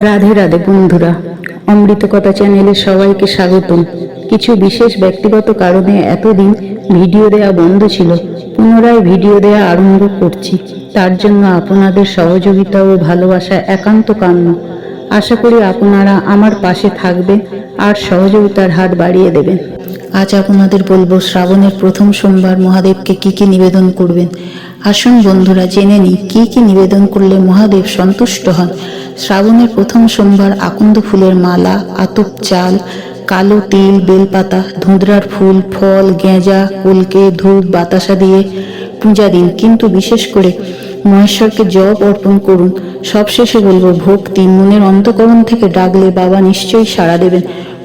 রাধে রাধে বন্ধুরা অমৃত কথা চ্যানেলে সবাইকে স্বাগতম। কিছু বিশেষ ব্যক্তিগত কারণে এতদিন ভিডিও দেয়া বন্ধ ছিল, পুনরায় ভিডিও দেয়া আরম্ভ করছি। তার জন্য আপনাদের সহযোগিতা ও ভালোবাসা একান্ত কাম্য। আশা করি আপনারা আমার পাশে থাকবে আর সহযোগিতার হাত বাড়িয়ে দেবেন। আজ আপনাদের বলব, শ্রাবণের প্রথম সোমবার মহাদেবকে কি কি নিবেদন করবেন? আসুন বন্ধুরা, জেনে নিই, কি কি নিবেদন করলে মহাদেব সন্তুষ্ট হন? শ্রাবণের প্রথম সোমবার আকন্দ ফুলের মালা, আতপ চাল, কালো তিল, বেলপাতা ধুঁধরার ফুল, ফল, গেঁজা, কুলকে, ধূপ, বাতাসা দিয়ে পূজা দিন। কিন্তু বিশেষ করে মহেশ্বরকে জপ অর্পণ করুন। সবশেষে বলব, ভক্তি, মনের অন্তকরণ থেকে ডাকলে বাবা নিশ্চয়ই সাড়া দেবেন।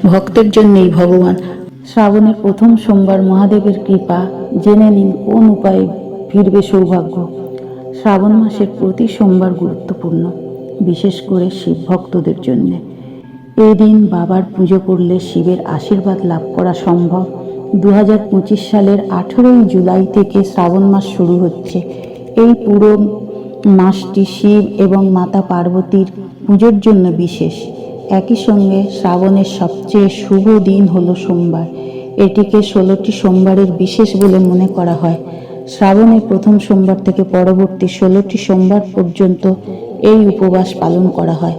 ভক্তের জন্যই ভগবান। শ্রাবণের প্রথম সোমবার মহাদেবের কৃপা, জেনে নিন কোন উপায়ে ফিরবে সৌভাগ্য। শ্রাবণ মাসের প্রতি সোমবার গুরুত্বপূর্ণ, বিশেষ করে শিব ভক্তদের জন্য। এই দিন বাবার পুজো করলে শিবের আশীর্বাদ লাভ করা সম্ভব। দু হাজার পঁচিশ সালের আঠেরোই জুলাই থেকে শ্রাবণ মাস শুরু হচ্ছে। এই পুরো মাসটি শিব এবং মাতা পার্বতীর পুজোর জন্য বিশেষ। একই সঙ্গে শ্রাবণের সবচেয়ে শুভ দিন হলো সোমবার। এটিকে ষোলোটি সোমবারের বিশেষ বলে মনে করা হয়। শ্রাবণের প্রথম সোমবার থেকে পরবর্তী ষোলোটি সোমবার পর্যন্ত এই উপবাস পালন করা হয়।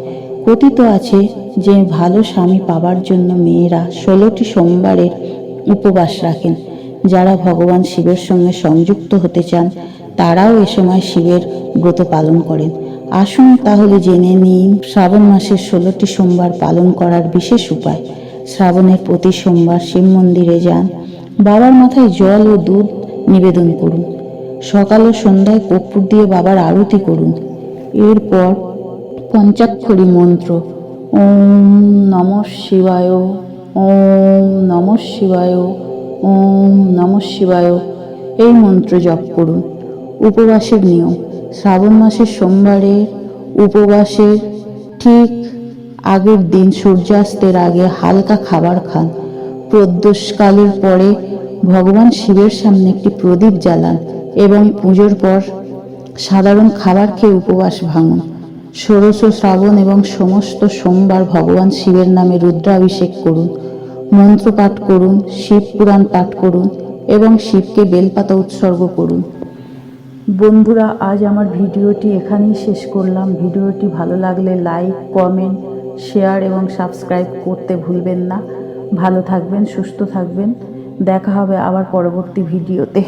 কথিত আছে যে ভালো স্বামী পাবার জন্য মেয়েরা ষোলোটি সোমবারের উপবাস রাখেন। যারা ভগবান শিবের সঙ্গে সংযুক্ত হতে চান, তারাও এ সময় শিবের ব্রত পালন করেন। আসুন তাহলে জেনে নিন শ্রাবণ মাসের ষোলোটি সোমবার পালন করার বিশেষ উপায়। শ্রাবণের প্রতি সোমবার শিব মন্দিরে যান। বাবার মাথায় জল ও দুধ নিবেদন করুন। সকাল ও সন্ধ্যায় কর্পূর দিয়ে বাবার আরতি করুন। এরপর পঞ্চাক্ষরী মন্ত্র, ওম নম শিবায়, ওম নম শিবায়, ওম নম শিবায়, এই মন্ত্র জপ করুন। উপবাসের নিয়ম শ্রাবণ মাসের সোমবারে উপবাসের ঠিক আগের দিন সূর্যাস্তের আগে হালকা খাবার খান। প্রদোষকালের পরে ভগবান শিবের সামনে একটি প্রদীপ জ্বালান এবং পুজোর পর সাধারণ খাবার খেয়ে উপবাস ভাঙুন। ষোড়শ শ্রাবণ এবং সমস্ত সোমবার ভগবান শিবের নামে রুদ্রাভিষেক করুন মন্ত্র পাঠ করুন, শিব পুরাণ পাঠ করুন এবং শিবকে বেলপাতা উৎসর্গ করুন। বন্ধুরা, আজ আমার ভিডিওটি এখানেই শেষ করলাম। ভিডিওটি ভালো লাগলে লাইক কমেন্ট শেয়ার এবং সাবস্ক্রাইব করতে ভুলবেন না। ভালো থাকবেন, সুস্থ থাকবেন। দেখা হবে আবার পরবর্তী ভিডিওতে।